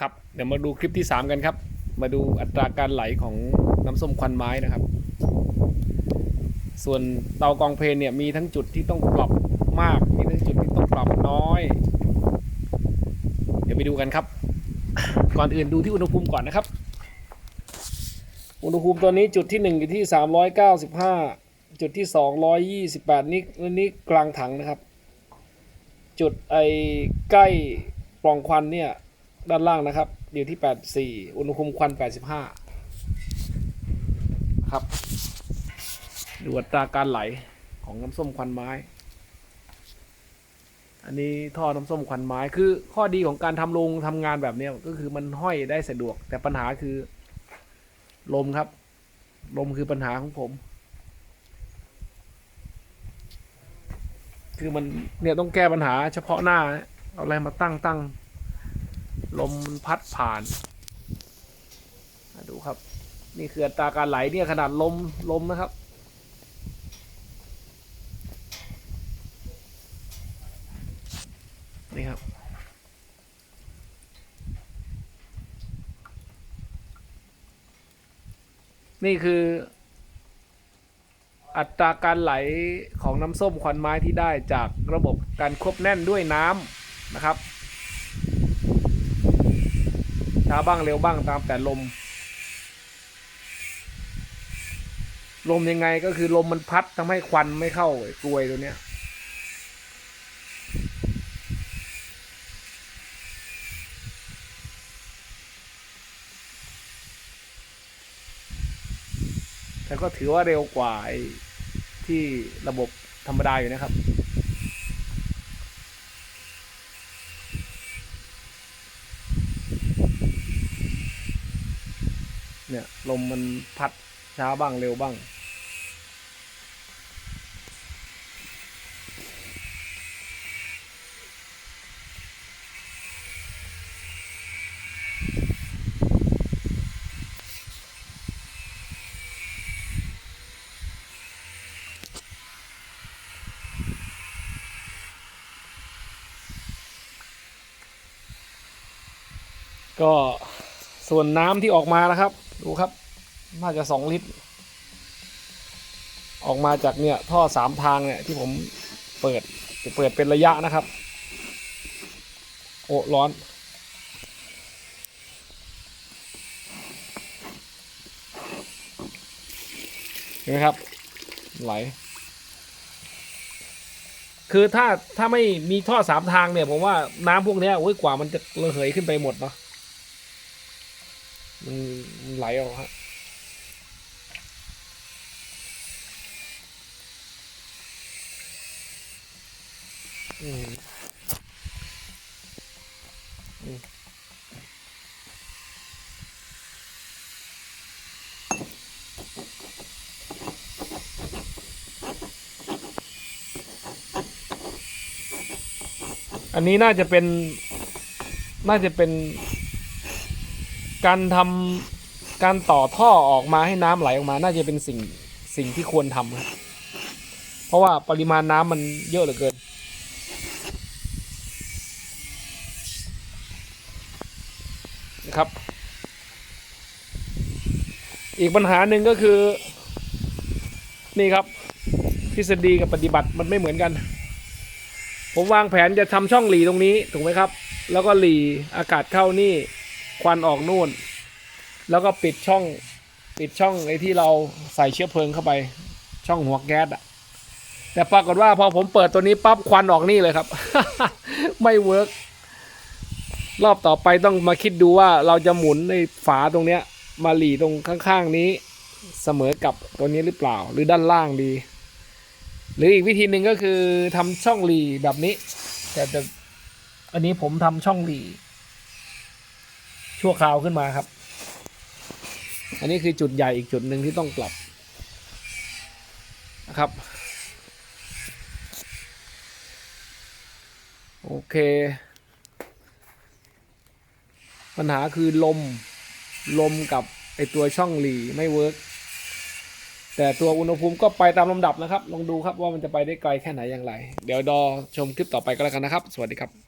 ครับเดี๋ยวมาดูคลิปที่ 3 กันครับ มาดูอัตราการไหลของน้ำส้มควันไม้นะครับ ส่วนเตากองเพลนเนี่ยมีทั้งจุดที่ต้องปรับมาก มีทั้งจุดที่ต้องปรับน้อย เดี๋ยวไปดูกันครับ ก่อนอื่นดูที่อุณหภูมิก่อนนะครับ อุณหภูมิตัวนี้จุดที่ 1 อยู่ที่ 395 จุดที่ 228 นี่นี่กลางถังนะครับ จุดไอใกล้ปล่องควันเนี่ย ด้านล่างนะครับ อยู่ที่ 84 อุณหภูมิควัน 85 ครับ ดูอัตราการไหลของน้ำส้มควันไม้ อันนี้ท่อน้ำส้มควันไม้ คือข้อดีของการทำโรงทำงานแบบนี้ก็คือมันห้อยได้สะดวก แต่ปัญหาคือลมครับ ลมคือปัญหาของผม คือมันเนี่ยต้องแก้ปัญหาเฉพาะหน้า เอาอะไรมาตั้งตั้ง ลมมันพัดผ่านอะดูครับ นี่คืออัตราการไหลเนี่ยขนาดลมลมนะครับ นี่ครับนี่คือ อัตราการไหลของน้ำส้มควันไม้ที่ได้จากระบบการควบแน่นด้วยน้ำนะครับ ช้าบ้างเร็วบ้างตามแต่ลม ลมยังไงก็คือลมมันพัดทำให้ควันไม่เข้ากลวยตัวเนี้ยแต่ก็ถือว่าเร็วกว่าที่ระบบธรรมดาอยู่นะครับ เนี่ย ลมมันพัดช้าบ้างเร็วบ้าง ก็ส่วนน้ำที่ออกมานะครับ ดูครับ น่าจะสองลิตร ออกมาจากเนี่ยท่อสามทางเนี่ยที่ผมเปิดจะเปิดเป็นระยะนะครับ โอ้ร้อนเห็นไหมครับ ไหล คือถ้าถ้าไม่มีท่อสามทางเนี่ย ผมว่าน้ำพวกเนี้ยโอ้ยกว่ามันจะระเหยขึ้นไปหมดเนาะ มันไหลออกฮะอืมอืมอันนี้น่าจะเป็น น่าจะเป็น การทำการต่อท่อออกมาให้น้ำไหลออกมา น่าจะเป็นสิ่งสิ่งที่ควรทำครับเพราะว่าปริมาณน้ำมันเยอะเหลือเกิน นะครับ อีกปัญหาหนึ่งก็คือ นี่ครับ ทฤษฎีกับปฏิบัติมันไม่เหมือนกัน ผมวางแผนจะทำช่องหลีตรงนี้ถูกไหมครับ แล้วก็หลีอากาศเข้านี่ ควันออกนู่น แล้วก็ปิดช่องปิดช่องไอ้ที่เราใส่เชื้อเพลิงเข้าไปช่องหัวแก๊สอะแต่ปรากฏว่าพอผมเปิดตัวนี้ปั๊บควันออกนี่เลยครับ ไม่เวิร์กรอบต่อไปต้องมาคิดดูว่าเราจะหมุนในฝาตรงเนี้ย มาหลีตรงข้างๆนี้ เสมอกับตัวนี้หรือเปล่า หรือด้านล่างดี หรืออีกวิธีหนึ่งก็คือทำช่องหลีแบบนี้ แต่แต่อันนี้ผมทำช่องหลี ชั่วคราวขึ้นมาครับ อันนี้คือจุดใหญ่อีกจุดหนึ่งที่ต้องปรับนะครับโอเค ปัญหาคือลมลมกับไอตัวช่องหลีไม่เวิร์กแต่ตัวอุณหภูมิก็ไปตามลำดับนะครับ ลองดูครับว่ามันจะไปได้ไกลแค่ไหนอย่างไร เดี๋ยวดอชมคลิปต่อไปก็แล้วกันนะครับ สวัสดีครับ